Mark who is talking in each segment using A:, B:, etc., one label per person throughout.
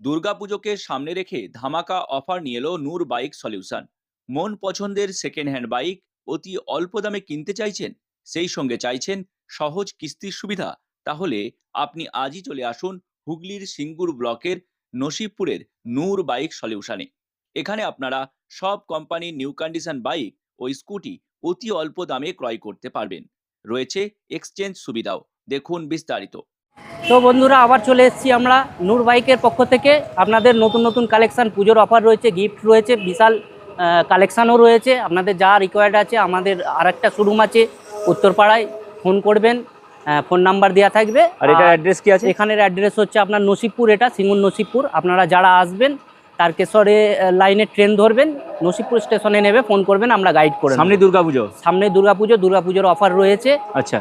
A: দুর্গাপুজোকে সামনে রেখে ধামাকা অফার নিয়ে এলো নূর বাইক সলিউশন। মন পছন্দের সেকেন্ড হ্যান্ড বাইক অতি অল্প দামে কিনতে চাইছেন, সেই সঙ্গে চাইছেন সহজ কিস্তির সুবিধা। তাহলে আপনি আজই চলে আসুন হুগলির সিঙ্গুর ব্লকের নসিবপুরের নূর বাইক সলিউশনে। এখানে আপনারা সব কোম্পানির নিউ কন্ডিশন বাইক ও স্কুটি অতি অল্প দামে ক্রয় করতে পারবেন। রয়েছে এক্সচেঞ্জ সুবিধাও। দেখুন বিস্তারিত।
B: তো বন্ধুরা আবার চলে এসেছি আমরা নূর বাইকের পক্ষ থেকে। আপনাদের নতুন নতুন কালেকশন পুজোর অফার রয়েছে গিফট রয়েছে বিশাল কালেকশানও রয়েছে। আপনাদের যা রিকোয়ার্ড আছে আমাদের আরেকটা শোরুম আছে উত্তরপাড়ায়। ফোন করবেন ফোন নাম্বার দেওয়া থাকবে।
C: আর এটার অ্যাড্রেস কি আছে?
B: এখানের অ্যাড্রেস হচ্ছে আপনার নসিবপুর এটা সিঙ্গুর নসিবপুর। আপনারা যারা আসবেন তারকেশ্বরে লাইনে ট্রেন ধরবেন নসিবপুর স্টেশনে নেবে ফোন করবেন আমরা গাইড করে
C: সামনে দুর্গাপুজো?
B: সামনে দুর্গাপুজো দুর্গাপুজোর অফার রয়েছে।
C: আচ্ছা।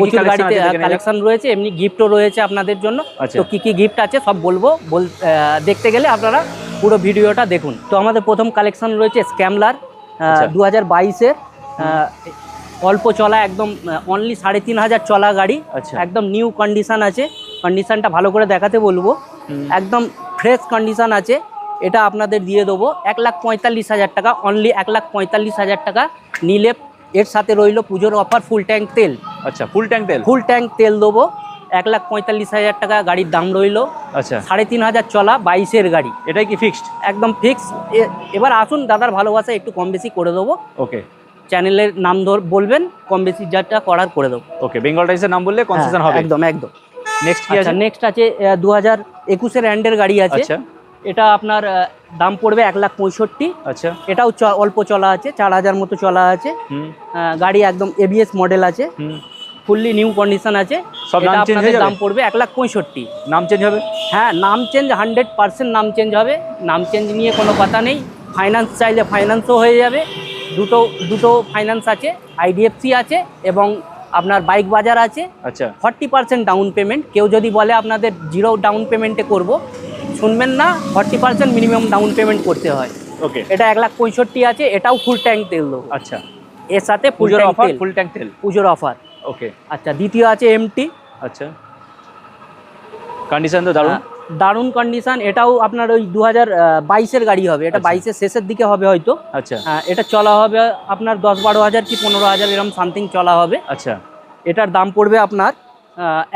B: প্রচুর গাড়িতে? কালেকশন রয়েছে এমনি গিফটও রয়েছে আপনাদের জন্য।
C: আচ্ছা।
B: তো কি কি গিফট আছে সব বলব। বল দেখতে গেলে আপনারা পুরো ভিডিওটা দেখুন। তো আমাদের প্রথম কালেকশন রয়েছে স্ক্যামলার
C: আচ্ছা।
B: দু হাজার বাইশের অল্প চলা একদম অনলি সাড়ে তিন হাজার চলা গাড়ি।
C: আচ্ছা।
B: একদম নিউ কন্ডিশন আছে। কন্ডিশনটা ভালো করে দেখাতে বলব। একদম ফ্রেশ কন্ডিশন আছে। এটা আপনাদের দিয়ে দেবো। এক লাখ পঁয়তাল্লিশ হাজার টাকা অনলি এক লাখ পঁয়তাল্লিশ হাজার টাকা নিলে এর সাথে রইল পুজোর অফার ফুল ট্যাঙ্ক তেল।
C: আচ্ছা ফুল ট্যাঙ্ক তেল?
B: ফুল ট্যাঙ্ক তেল দেবো। এক লাখ পঁয়তাল্লিশ হাজার টাকা গাড়ির দাম রইল।
C: আচ্ছা।
B: সাড়ে তিন হাজার চলা বাইশের গাড়ি।
C: এটাই কি ফিক্সড
B: একদম ফিক্স এবার আসুন দাদার ভালোবাসা একটু কম বেশি করে দেবো।
C: ওকে
B: চ্যানেলের নাম ধর বলবেন কম বেশি যাটা করার করে দেবো।
C: ওকে বেঙ্গল টাইসের নাম বললে কনসেশন
B: হ্যাঁ,
C: হবে।
B: একদম একদম।
C: নেক্সট কি
B: আচ্ছা
C: আছে?
B: নেক্সট আছে দু হাজার একুশের হ্যান্ডের গাড়ি আছে।
C: আচ্ছা।
B: এটা আপনার দাম পড়বে এক লাখ পঁয়ষট্টি।
C: আচ্ছা।
B: এটাও অল্প চলা আছে চার হাজার মতো চলা আছে। গাড়ি একদম এবিএস মডেল আছে। ফুললি নিউ কন্ডিশন আছে।
C: সব নাম চেঞ্জ হয়ে
B: দাম পড়বে এক লাখ পঁয়ষট্টি।
C: নাম চেঞ্জ হবে?
B: হ্যাঁ নাম চেঞ্জ হান্ড্রেড পার্সেন্ট নাম চেঞ্জ হবে। নাম চেঞ্জ নিয়ে কোনো কথা নেই। ফাইন্যান্স চাইলে ফাইন্যান্সও হয়ে যাবে। দুটো দুটো ফাইন্যান্স আছে আইডিএফসি আছে এবং আপনার বাইক বাজার আছে।
C: আচ্ছা।
B: ফর্টি পার্সেন্ট ডাউন পেমেন্ট কেউ যদি বলে আপনাদের জিরো ডাউন পেমেন্টে করব শুনবেন না forty percent minimum down payment করতে হয়।
C: ওকে
B: এটা এক লাখ পঁয়ষট্টি আছে এটাও ফুল ট্যাঙ্ক তেল দেবো।
C: আচ্ছা।
B: এর সাথে
C: পুজোর অফার ফুল ট্যাঙ্ক তেল?
B: পুজোর অফার
C: ওকে
B: আচ্ছা দ্বিতীয় আছে এমটি
C: আচ্ছা। কন্ডিশন তো দারুণ।
B: দারুণ কন্ডিশন এটাও আপনার ওই দু হাজার বাইশের গাড়ি হবে। এটা
C: আচ্ছা।
B: বাইশের শেষের দিকে হবে হয়তো।
C: আচ্ছা।
B: এটা চলা হবে আপনার দশ বারো হাজার কি পনেরো হাজার এরকম সামথিং চলা হবে।
C: আচ্ছা।
B: এটার দাম পড়বে আপনার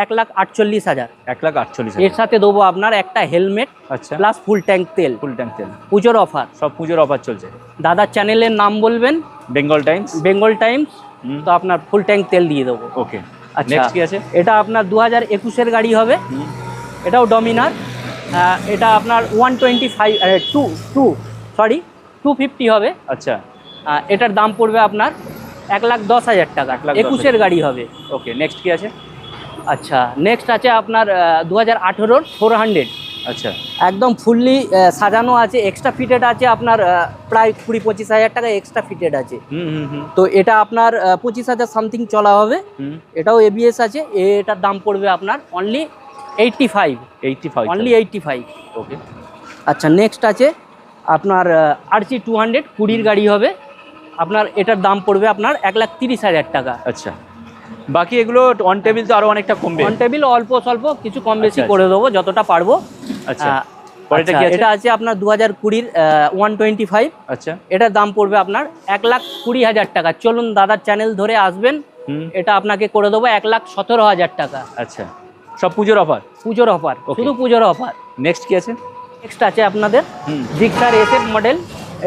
B: এক লাখ আটচল্লিশ হাজার।
C: এক লাখ আটচল্লিশ
B: এর সাথে দেবো আপনার একটা হেলমেট
C: আচ্ছা।
B: প্লাস ফুল ট্যাঙ্ক তেল।
C: ফুল ট্যাঙ্ক তেল।
B: পুজোর অফার
C: সব পুজোর অফার চলছে।
B: দাদার চ্যানেলের নাম বলবেন?
C: বেঙ্গল টাইমস
B: বেঙ্গল টাইমস তো আপনার ফুল ট্যাঙ্ক তেল দিয়ে দেবো।
C: ওকে
B: আচ্ছা।
C: নেক্সট কি আছে?
B: এটা আপনার দু হাজার একুশের গাড়ি হবে। এটাও ডমিনার এটা আপনার one twenty five two two sorry two fifty হবে।
C: আচ্ছা।
B: এটার দাম পড়বে আপনার এক লাখ দশ হাজার টাকা।
C: এক লাখ
B: একুশের গাড়ি হবে।
C: ওকে নেক্সট কি আছে?
B: আচ্ছা নেক্সট আছে আপনার দু হাজার আঠেরোর ফোর হান্ড্রেড
C: আচ্ছা।
B: একদম ফুললি সাজানো আছে এক্সট্রা ফিটেড আছে আপনার প্রায় কুড়ি পঁচিশ হাজার টাকা এক্সট্রা ফিটেড আছে।
C: হুম হুম হুম।
B: তো এটা আপনার পঁচিশ হাজার সামথিং চলা হবে। এটাও এবিএস আছে এটার দাম পড়বে আপনার only eighty five
C: eighty five
B: only eighty five
C: okay
B: আচ্ছা নেক্সট আছে আপনার আরসি টু হান্ড্রেড কুড়ির গাড়ি হবে। আপনার এটার দাম পড়বে আপনার এক লাখ তিরিশ হাজার টাকা।
C: আচ্ছা। বাকি এগুলো অন টেবিল তো আরও অনেকটা কমবে।
B: অন টেবিল অল্প স্বল্প কিছু কম বেশি
C: আচ্ছা,
B: করে দেবো যতটা পারব।
C: আচ্ছা। পরেরটা
B: আচ্ছা,
C: কি
B: এটা আছে আপনার দু হাজার কুড়ির ওয়ান টোয়েন্টি ফাইভ
C: আচ্ছা।
B: এটার দাম পড়বে আপনার এক লাখ কুড়ি হাজার টাকা। চলুন দাদার চ্যানেল ধরে আসবেন। এটা আপনাকে করে দেবো এক লাখ সতেরো হাজার টাকা।
C: আচ্ছা। সব পুজোর অফার
B: পুজোর অফার. শুধু পুজোর অফার
C: নেক্সট কি আছে?
B: নেক্সট আছে আপনাদের জিক্সার এসএফ মডেল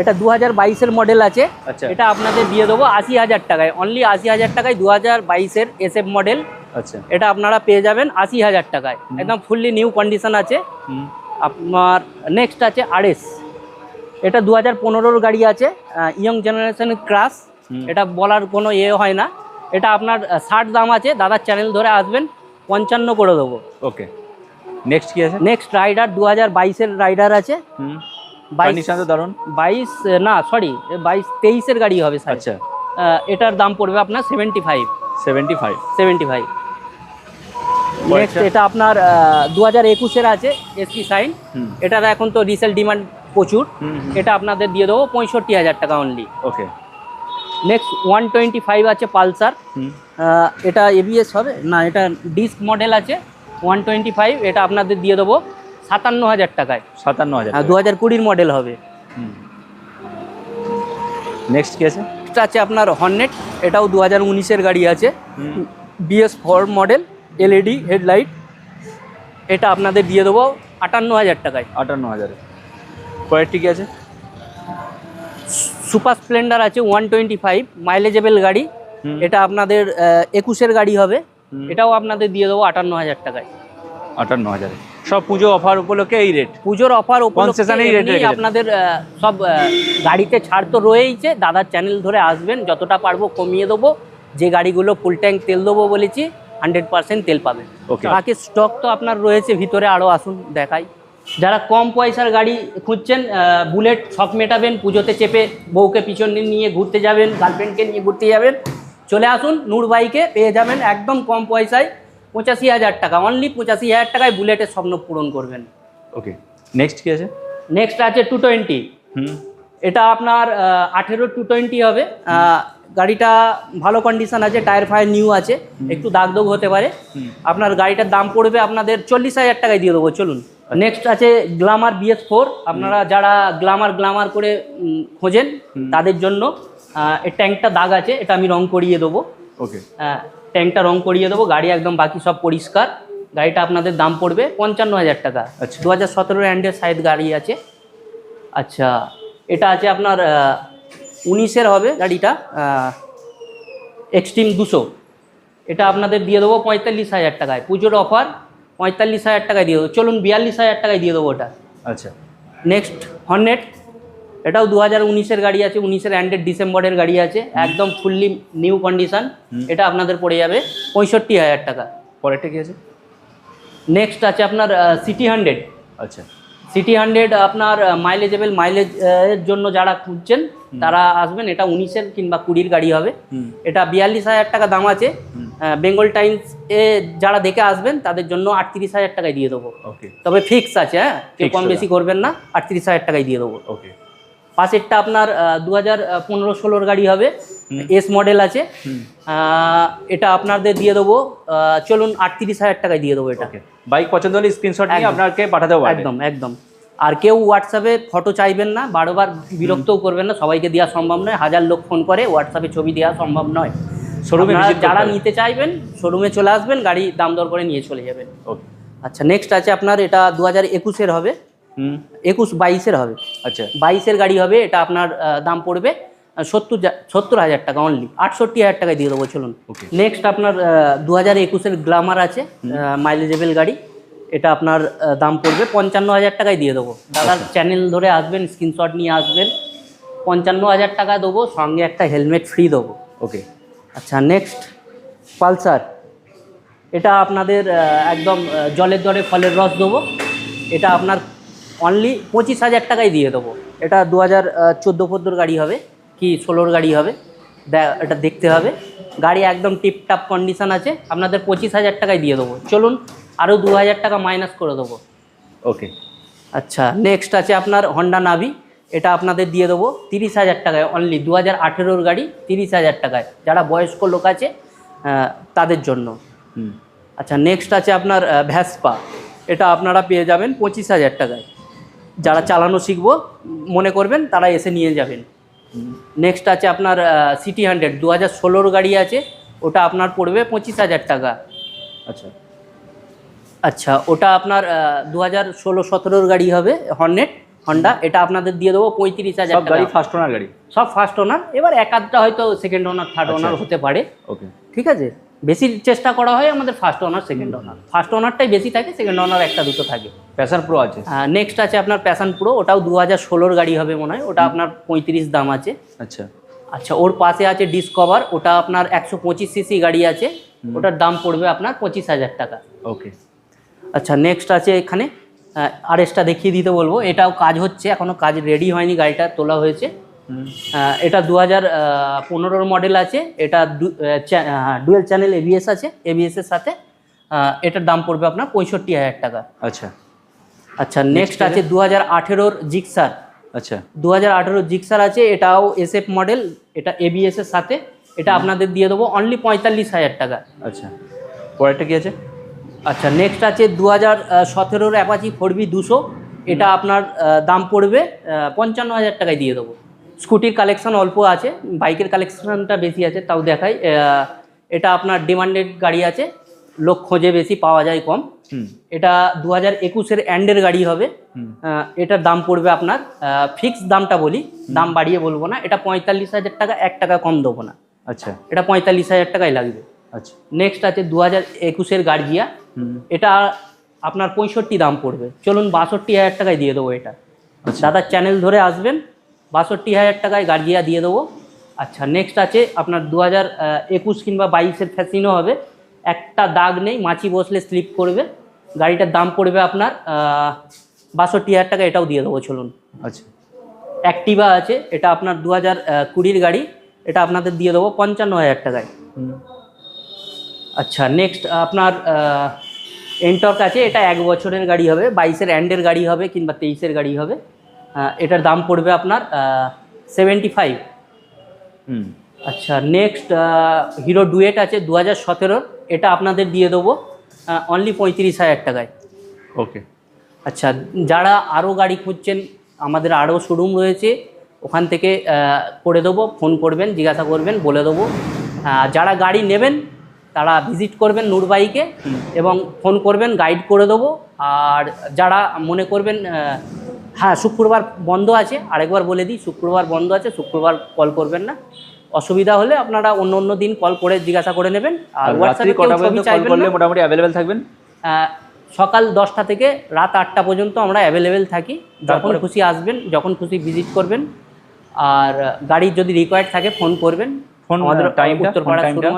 B: এটা দু হাজার বাইশের মডেল আছে।
C: আচ্ছা।
B: এটা আপনাদের দিয়ে দেবো আশি হাজার টাকায়। অনলি আশি হাজার টাকায় দু হাজার বাইশের এসএফ মডেল
C: আচ্ছা।
B: এটা আপনারা পেয়ে যাবেন আশি হাজার টাকায়। একদম ফুললি নিউ কন্ডিশন আছে। আপনার নেক্সট আছে আরএস এটা দু হাজার পনেরোর গাড়ি আছে ইয়ং জেনারেশনের ক্রাশ
C: হুম।
B: এটা বলার কোনো ইয়ে হয় না। এটা আপনার ষাট দাম আছে দাদার চ্যানেল ধরে আসবেন পঞ্চান্ন করে দেবো।
C: ওকে নেক্সট কি আছে?
B: নেক্সট রাইডার দু হাজার বাইশের রাইডার আছে।
C: হুম।
B: বাইশ না সরি বাইশ তেইশের গাড়ি হবে স্যার
C: আচ্ছা।
B: এটার দাম পড়বে আপনার seventy five
C: seventy five
B: seventy five next এটা আপনার দু হাজার একুশের আছে এসপি সাইন এটার এখন তো রিসেল ডিমান্ড প্রচুর। এটা আপনাদের দিয়ে দেবো পঁয়ষট্টি হাজার টাকা only
C: okay
B: next one twenty five আছে পালসার। এটা এবিএস হবে? না এটা ডিস্ক মডেল আছে। ওয়ান টোয়েন্টি ফাইভ এটা আপনাদের দিয়ে দেবো। সাতান্ন হাজার টাকায়।
C: সাতান্ন হাজার
B: দু হাজার কুড়ির মডেল হবে।
C: নেক্সট কি আছে?
B: আছে আপনার হর্নেট এটাও দু হাজার উনিশের গাড়ি আছে। BS four model LED headlight এটা আপনাদের দিয়ে দেবো আটান্ন হাজার টাকায়।
C: আটান্ন হাজারে পরেরটি কি আছে?
B: সুপার স্প্লেন্ডার আছে ওয়ান টোয়েন্টি ফাইভ মাইলেজেবল গাড়ি এটা আপনাদের একুশের গাড়ি হবে। এটাও আপনাদের দিয়ে দেবো আটান্ন হাজার টাকায়।
C: আটান্ন হাজারে। সব পুজো অফার উপলক্ষে এই রেট
B: পুজোর অফার
C: এই
B: আপনাদের সব গাড়িতে ছাড় তো রয়েইছে। দাদার চ্যানেল ধরে আসবেন যতটা পারব কমিয়ে দেবো। যে গাড়িগুলো ফুল ট্যাঙ্ক তেল দেবো বলেছি হান্ড্রেড পার্সেন্ট তেল পাবেন।
C: Okay.
B: বাকি স্টক তো আপনার রয়েছে ভিতরে আরও আসুন দেখাই। যারা কম পয়সার গাড়ি খুঁজছেন বুলেট সব মেটাবেন পুজোতে চেপে বউকে পিছনে নিয়ে ঘুরতে যাবেন গার্লফ্রেন্ডকে নিয়ে ঘুরতে যাবেন। চলে আসুন নূর বাইকে পেয়ে যাবেন একদম কম পয়সায়। পঁচাশি হাজার টাকা অনলি পঁচাশি হাজার টাকায় বুলেটের স্বপ্ন পূরণ করবেন।
C: ওকে নেক্সট কি আছে?
B: নেক্সট আছে টু টোয়েন্টি
C: হুম।
B: এটা আপনার আঠেরো টু টোয়েন্টি হবে। গাড়িটা ভালো কন্ডিশন আছে টায়ার ফায়ার নিউ আছে একটু দাগ দাগ হতে পারে। আপনার গাড়িটার দাম পড়বে আপনাদের চল্লিশ হাজার টাকায় দিয়ে দেবো চলুন। নেক্সট আছে গ্লামার বিএস ফোর আপনারা যারা গ্লামার গ্লামার করে খোঁজেন তাদের জন্য এই ট্যাঙ্কটা দাগ আছে এটা আমি রং করিয়ে দেবো।
C: ওকে
B: ট্যাঙ্কটা রং করিয়ে দেবো গাড়ি একদম বাকি সব পরিষ্কার। গাড়িটা আপনাদের দাম পড়বে পঞ্চান্ন হাজার টাকা।
C: আচ্ছা।
B: দু হাজার সতেরো অ্যান্ডের সাইড গাড়ি আছে। আচ্ছা এটা আছে আপনার উনিশের হবে গাড়িটা এক্সট্রিম দুশো। এটা আপনাদের দিয়ে দেবো পঁয়তাল্লিশ হাজার টাকায়। পুজোর অফার পঁয়তাল্লিশ হাজার টাকায় দিয়ে দেবো। চলুন বিয়াল্লিশ হাজার টাকায় দিয়ে দেবো ওটা।
C: আচ্ছা।
B: নেক্সট হর্নেট এটাও দু হাজার উনিশের গাড়ি আছে উনিশের অ্যান্ডেড ডিসেম্বরের গাড়ি আছে একদম ফুললি নিউ কন্ডিশন এটা আপনাদের পড়ে যাবে পঁয়ষট্টি হাজার টাকা।
C: পরেরটা কি আছে?
B: নেক্সট আছে আপনার সিটি হান্ড্রেড
C: আচ্ছা।
B: সিটি হান্ড্রেড আপনার মাইলেজেবল মাইলেজ এর জন্য যারা খুঁজছেন তারা আসবেন এটা উনিশের কিংবা কুড়ির গাড়ি হবে। এটা বিয়াল্লিশ হাজার টাকা দাম আছে। বেঙ্গল টাইমস এ যারা দেখে আসবেন তাদের জন্য আটত্রিশ হাজার টাকায় দিয়ে দেবো।
C: ওকে
B: তবে ফিক্স আছে হ্যাঁ? কেউ কম বেশি করবেন না আটত্রিশ হাজার টাকায় দিয়ে দেবো।
C: ওকে
B: পাশেরটা আপনার দু হাজার পনেরো ষোলোর গাড়ি হবে। এস মডেল আছে। এটা আপনাদের দিয়ে দেবো চলুন আটত্রিশ হাজার টাকায় দিয়ে দেবো এটা।
C: ওকে। বাইক পছন্দ হলে স্ক্রিনশট নিয়ে আপনাকে পাঠাতে পারবেন
B: একদম একদম। আর কেউ হোয়াটসঅ্যাপে ফটো চাইবেন না বারবার বিরক্তও করবেন না সবাইকে দেওয়া সম্ভব নয়। হাজার লোক ফোন করে হোয়াটসঅ্যাপে ছবি দেওয়া সম্ভব নয়।
C: শোরুমে
B: যারা নিতে চাইবেন শোরুমে চলে আসবেন গাড়ি দাম দর করে নিয়ে চলে যাবেন।
C: ওকে
B: আচ্ছা নেক্সট আছে আপনার এটা দু হাজার একুশের হবে। একুশ বাইশের হবে।
C: আচ্ছা।
B: বাইশের গাড়ি হবে এটা আপনার দাম পড়বে সত্তর সত্তর হাজার টাকা অনলি আটষট্টি হাজার টাকায় দিয়ে দেবো চলুন। নেক্সট আপনার দু হাজার একুশের গ্লামার আছে মাইলেজেবল গাড়ি এটা আপনার দাম পড়বে পঞ্চান্ন হাজার টাকায় দিয়ে দেবো। দাদার চ্যানেল ধরে আসবেন স্ক্রিনশট নিয়ে আসবেন পঞ্চান্ন হাজার টাকা দেবো সঙ্গে একটা হেলমেট ফ্রি দেবো।
C: ওকে
B: আচ্ছা নেক্সট পালসার এটা আপনাদের একদম জলের দরে ফলের রস দেবো। এটা আপনার অনলি পঁচিশ হাজার টাকায় দিয়ে দেবো। এটা দু হাজার চোদ্দ ফোদ্দোর গাড়ি হবে কি ষোলোর গাড়ি হবে এটা দেখতে হবে। গাড়ি একদম টিপটাপ কন্ডিশন আছে আপনাদের পঁচিশ হাজার টাকায় দিয়ে দেবো। চলুন আরও দু হাজার টাকা মাইনাস করে দেবো।
C: ওকে
B: আচ্ছা নেক্সট আছে আপনার হন্ডা নাভি এটা আপনাদের দিয়ে দেবো তিরিশ হাজার টাকায় অনলি দু হাজার আঠেরোর গাড়ি তিরিশ হাজার টাকায়। যারা বয়স্ক লোক আছে তাদের জন্য।
C: হুম।
B: আচ্ছা নেক্সট আছে আপনার ভ্যাসপা এটা আপনারা পেয়ে যাবেন পঁচিশ হাজার টাকায়। যারা চালানো শিখব মনে করবেন তারা এসে নিয়ে যাবেন। নেক্সট আছে আপনার সিটি হান্ড্রেড দু হাজার ষোলোর গাড়ি আছে ওটা আপনার পড়বে পঁচিশ হাজার টাকা।
C: আচ্ছা।
B: আচ্ছা ওটা আপনার দু হাজার ষোলো সতেরোর গাড়ি হবে হর্নেট হন্ডা এটা আপনাদের দিয়ে দেবো পঁয়ত্রিশ হাজার
C: গাড়ি ফার্স্ট ওনার গাড়ি?
B: সব ফার্স্ট ওনার এবার এক আধটা হয়তো সেকেন্ড ওনার থার্ড
C: আচ্ছা।
B: ওনার হতে পারে।
C: ওকে
B: ঠিক আছে? বেশি চেষ্টা করা হয় আমাদের first owner second owner first ওনারটাই বেশি থাকে সেকেন্ড অনার একটা দুটো থাকে।
C: প্যাশন প্রো আছে?
B: নেক্সট আছে আপনার প্যাশন প্রো ওটাও দু হাজার ষোলোর গাড়ি হবে মনে হয় ওটা আপনার পঁয়ত্রিশ দাম আছে।
C: আচ্ছা।
B: আচ্ছা ওর পাশে আছে ডিসকভার ওটা আপনার একশো পঁচিশ সিসি গাড়ি আছে ওটার দাম পড়বে আপনার পঁচিশ হাজার টাকা।
C: ওকে
B: আচ্ছা নেক্সট আছে এখানে আরএসটা দেখিয়ে দিতে বলব এটাও কাজ হচ্ছে এখনও কাজ রেডি হয়নি গাড়িটা তোলা হয়েছে। এটা দু হাজার পনেরোর মডেল আছে। এটা ডুয়েল চ্যানেল এবিএস আছে। এবিএস এর সাথে এটার দাম পড়বে আপনার পঁয়ষট্টি হাজার টাকা।
C: আচ্ছা।
B: আচ্ছা নেক্সট আছে দু হাজার আঠেরোর জিক্সার
C: আচ্ছা।
B: দু হাজার আঠেরোর জিক্সার আছে এটাও এসএফ মডেল এটা এবিএস এর সাথে। এটা আপনাদের দিয়ে দেবো অনলি পঁয়তাল্লিশ হাজার টাকা।
C: আচ্ছা। পরেরটা কি আছে?
B: আচ্ছা নেক্সট আছে দু হাজার সতেরোর অ্যাপাচি ফোর বি দুশো। এটা আপনার দাম পড়বে পঞ্চান্ন হাজার টাকায় দিয়ে দেবো। স্কুটির কালেকশান অল্প আছে বাইকের কালেকশানটা বেশি আছে তাও দেখাই। এটা আপনার ডিমান্ডেড গাড়ি আছে লোক খোঁজে বেশি পাওয়া যায় কম। এটা দু হাজার একুশের অ্যান্ডের গাড়ি হবে। এটার দাম পড়বে আপনার ফিক্স দামটা বলি দাম বাড়িয়ে বলব না এটা পঁয়তাল্লিশ হাজার টাকা এক টাকা কম দেবো না।
C: আচ্ছা।
B: এটা পঁয়তাল্লিশ হাজার টাকাই লাগবে।
C: আচ্ছা।
B: নেক্সট আছে দু হাজার একুশের গার্জিয়া। এটা আপনার পঁয়ষট্টি দাম পড়বে। চলুন বাষট্টি হাজার টাকায় দিয়ে দেবো এটা।
C: আচ্ছা।
B: দাদার চ্যানেল ধরে আসবেন বাষট্টি হাজার টাকায় গার্জিয়া দিয়ে দেবো। আচ্ছা নেক্সট আছে আপনার দু হাজার একুশ কিংবা বাইশের ফ্যাসিনও হবে। একটা দাগ নেই মাছি বসলে স্লিপ করবে। গাড়িটার দাম পড়বে আপনার বাষট্টি হাজার টাকা এটাও দিয়ে দেবো চলুন।
C: আচ্ছা।
B: অ্যাক্টিভা আছে এটা আপনার দু হাজার কুড়ির গাড়ি এটা আপনাদের দিয়ে দেবো পঞ্চান্ন হাজার টাকায়। আচ্ছা নেক্সট আপনার এন্টর্ক আছে এটা এক বছরের গাড়ি হবে বাইশের অ্যান্ডের গাড়ি হবে কিংবা তেইশের গাড়ি হবে। এটার দাম পড়বে আপনার সেভেন্টি ফাইভ
C: হুম।
B: আচ্ছা নেক্সট হিরো ডুয়েট আছে দু হাজার সতেরোর এটা আপনাদের দিয়ে দেবো অনলি পঁয়ত্রিশ হাজার টাকায়।
C: ওকে।
B: আচ্ছা যারা আরও গাড়ি খুঁজছেন আমাদের আরও শোরুম রয়েছে ওখান থেকে করে দেবো ফোন করবেন জিজ্ঞাসা করবেন বলে দেবো। যারা গাড়ি নেবেন তারা ভিজিট করবেন নুরবাইকে এবং ফোন করবেন গাইড করে দেবো। আর যারা মনে করবেন হ্যাঁ শুক্রবার বন্ধ আছে। আরেকবার বলে দিই শুক্রবার বন্ধ আছে শুক্রবার কল করবেন না। অসুবিধা হলে আপনারা অন্য অন্য দিন কল করে জিজ্ঞাসা করে নেবেন। আর হোয়াটসঅ্যাপে।
C: মোটামুটি অ্যাভেলেবেল থাকবেন?
B: সকাল দশটা থেকে রাত আটটা পর্যন্ত আমরা অ্যাভেলেবেল থাকি। যখন খুশি আসবেন যখন খুশি ভিজিট করবেন। আর গাড়ির যদি রিকোয়ার্ড থাকে ফোন করবেন।
C: ফোন
B: আমাদের উত্তরপাড়া শোরুম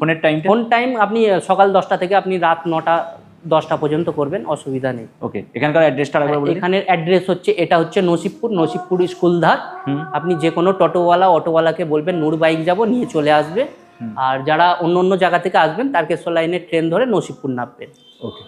C: ফোনের টাইমটা
B: ফোন টাইম আপনি সকাল দশটা থেকে আপনি রাত নটা দশটা পর্যন্ত করবেন অসুবিধা নেই।
C: ওকে এখানকার অ্যাড্রেসটা আরেকবার
B: এখানের অ্যাড্রেস হচ্ছে এটা হচ্ছে নসিবপুর নসিবপুর স্কুলধার আপনি যে কোনো টোটোওয়ালা অটোওয়ালাকে বলবেন নূর বাইক যাব নিয়ে চলে আসবে। আর যারা অন্য অন্য জায়গা থেকে আসবেন তারকেশ্বর লাইনের ট্রেন ধরে নসিবপুর নামবেন।
C: ওকে।